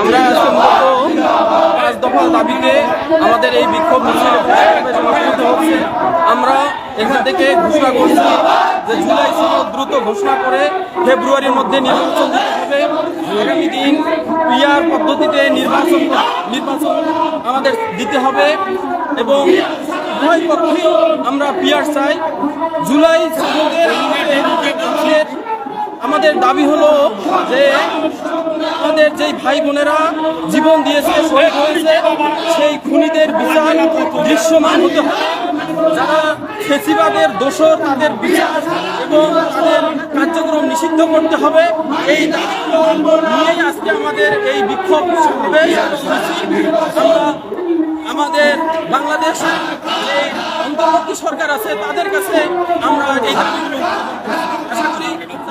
আমরা আজকে মূলত পাঁচ দফা দাবিতে আমাদের এই বিক্ষোভ মিছিল আমরা এখান থেকে ঘোষণা করছি যে জুলাই সনদ দ্রুত ঘোষণা করে ফেব্রুয়ারির মধ্যে নির্বাচন দিতে হবে। আগামী দিন পিআর পদ্ধতিতে নির্বাচন নির্বাচন আমাদের দিতে হবে এবং উভয় পক্ষেই আমরা পিআর চাই। জুলাই সনদের আমাদের দাবি হলো যে আমাদের যেই ভাই বোনেরা জীবন দিয়েছে, শহীদ হয়েছে, সেই খুনিদের বিচার দৃশ্যমান হতে হবে। যারা ফেসিবাদের দোষর, তাদের বিচার এবং তাদের কার্যক্রম নিষিদ্ধ করতে হবে, এই নিয়েই আজকে আমাদের এই বিক্ষোভ সমাবেশ আমাদের বাংলাদেশ অন্তর্বর্তী সরকার আছে, তাদের কাছে আমরা এই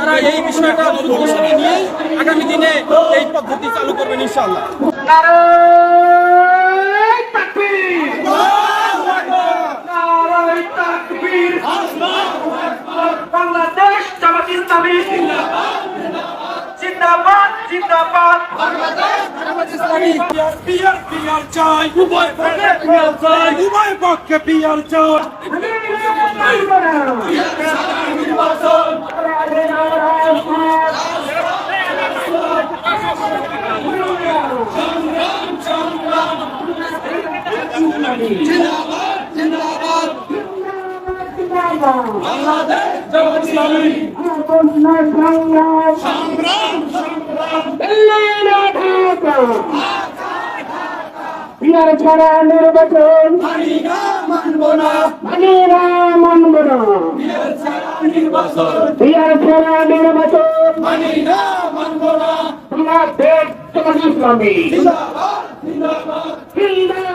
তারা এই বিষয়টা ভবিষ্যতে নিয়ে আগামী দিনে এই পদ্ধতি চালু করবেন ইনশাআল্লাহ। বাংলাদেশ জামাত ইসলামী। জিন্দাবাদ জিন্দাবাদ। পিয়ার পিয়ার চাই। উভয় পক্ষে পিয়ার চাই। উভয় পক্ষে পিয়ার চাই। বিয়ার ছাড়া নির্বাচন। মানব না। মানিরা মানব না। নির্বাচন। বিয়ার ছাড়া নির্বাচন। মানি না মানব না। বাংলাদেশ জামাত ইসলামী। জিন্দাবাদ জিন্দাবাদ। জিন্দাবাদ।